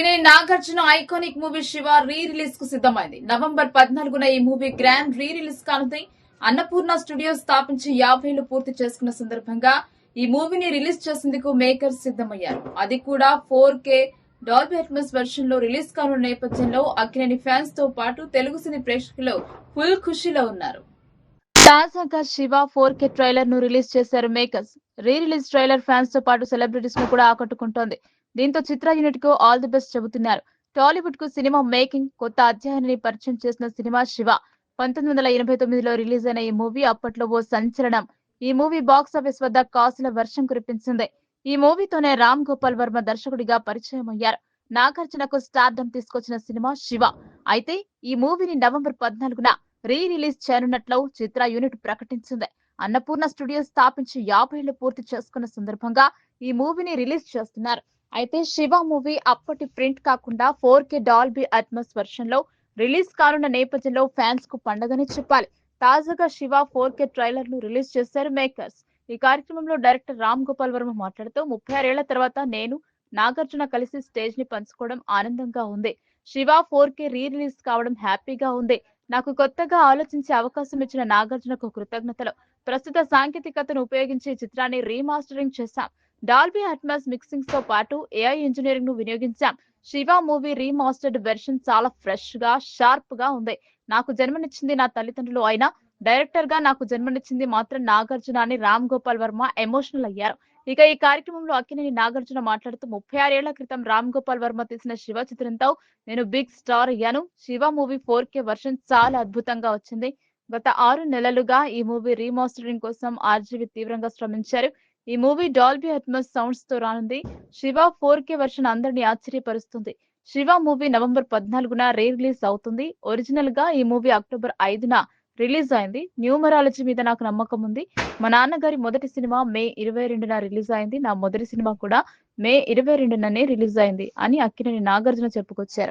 Akkineni Nagarjuna iconic movie Shiva re రిలీజ్కు సిద్ధమైంది. November పద్నాలుగున ఈ మూవీ గ్రాండ్ రీ రిలీజ్ కానుంది. అన్నపూర్ణ స్టూడియో స్థాపించి యాభైలు పూర్తి చేసుకున్న సందర్భంగా ఈ మూవీని రిలీజ్ చేసేందుకు మేకర్స్ సిద్ధమయ్యారు. అది కూడా ఫోర్ కే డాల్బీ అట్మస్ వెర్షన్లో రిలీజ్ కానున్న నేపథ్యంలో అక్కినేని ఫ్యాన్స్తో పాటు తెలుగు సినీ ప్రేక్షకులు ఫుల్ ఖుషీలో ఉన్నారు. తాజాగా శివ ఫోర్ కే ట్రైలర్ను రిలీజ్ చేశారు మేకర్స్. రీ రిలీజ్ ట్రైలర్ ఫ్యాన్స్తో పాటు సెలబ్రిటీస్ను కూడా ఆకట్టుకుంటోంది. దీంతో చిత్ర యూనిట్కు ఆల్ ది బెస్ట్ చెబుతున్నారు. టాలీవుడ్కు సినిమా మేకింగ్ కొత్త అధ్యాయాన్ని పరిచయం చేసిన సినిమా శివ పంతొమ్మిది వందల ఎనభై తొమ్మిదిలో రిలీజ్ అయిన ఈ మూవీ అప్పట్లో ఓ సంచలనం. ఈ మూవీ బాక్స్ ఆఫీస్ వద్ద కాసుల వర్షం కురిపించింది. ఈ మూవీతోనే రామ్ గోపాల్ వర్మ దర్శకుడిగా పరిచయం అయ్యారు నాగార్జునకు స్టార్డమ్ తీసుకొచ్చిన సినిమా శివ. అయితే ఈ మూవీని నవంబర్ పద్నాలుగున రీ రిలీజ్ చేయనున్నట్లు చిత్ర యూనిట్ ప్రకటించింది. అన్నపూర్ణ స్టూడియో స్థాపించి యాభైళ్ళు పూర్తి చేసుకున్న సందర్భంగా ఈ మూవీని రిలీజ్ చేస్తున్నారు. అయితే శివ మూవీ అప్పటి ప్రింట్ కాకుండా ఫోర్ కే డాల్బీ అట్మస్ వర్షన్లో రిలీజ్ కానున్న నేపథ్యంలో ఫ్యాన్స్కు పండగని చెప్పాలి. తాజాగా శివ ఫోర్ కే ట్రైలర్ను రిలీజ్ చేశారు మేకర్స్. ఈ కార్యక్రమంలో డైరెక్టర్ రామ్ గోపాల్ వర్మ మాట్లాడుతూ ముప్పై ఆరేళ్ళ తర్వాత నేను నాగార్జున కలిసి స్టేజ్ని పంచుకోవడం ఆనందంగా ఉంది. Shiva four K re release కావడం హ్యాపీగా ఉంది. నాకు కొత్తగా ఆలోచించే అవకాశం ఇచ్చిన నాగార్జునకు కృతజ్ఞతలు. ప్రస్తుత సాంకేతికతను ఉపయోగించి చిత్రాన్ని రీమాస్టరింగ్ చేశాం. డాల్బీ అట్మాస్ మిక్సింగ్తో పాటు ఏఐ ఇంజనీరింగ్ను వినియోగించాం. శివ మూవీ రీమాస్టర్డ్ వెర్షన్ చాలా ఫ్రెష్గా షార్ప్గా ఉంది. నాకు జన్మనిచ్చింది నా తల్లిదండ్రులు అయినా డైరెక్టర్గా నాకు జన్మనిచ్చింది మాత్రం నాగార్జున అని రామ్ గోపాల్ వర్మ ఎమోషనల్ అయ్యారు. ఇక ఈ కార్యక్రమంలో అక్కినేని నాగార్జున మాట్లాడుతూ ముప్పై ఆరేళ్ళ క్రితం రామ్ గోపాల్ వర్మ తీసిన శివ చిత్రంతో నేను బిగ్ స్టార్ అయ్యాను. Shiva movie four K version చాలా అద్భుతంగా వచ్చింది. గత ఆరు నెలలుగా ఈ మూవీ రీమాస్టరింగ్ కోసం ఆర్జీవి తీవ్రంగా శ్రమించారు. ఈ మూవీ డాల్బీ అట్మస్ సౌండ్స్తో రానుంది. శివ ఫోర్ కే వర్షన్ అందరినీ ఆశ్చర్యపరుస్తుంది. శివ మూవీ నవంబర్ పద్నాలుగున రీ రిలీజ్ అవుతుంది. ఒరిజినల్గా ఈ మూవీ అక్టోబర్ ఐదున రిలీజ్ అయింది. న్యూమరాలజీ మీద నాకు నమ్మకం ఉంది. మా నాన్నగారి మొదటి సినిమా మే ఇరవై రెండున రిలీజ్ అయింది. నా మొదటి సినిమా కూడా మే ఇరవై రెండుననే రిలీజ్ అయింది అని అక్కినేని నాగార్జున చెప్పుకొచ్చారు.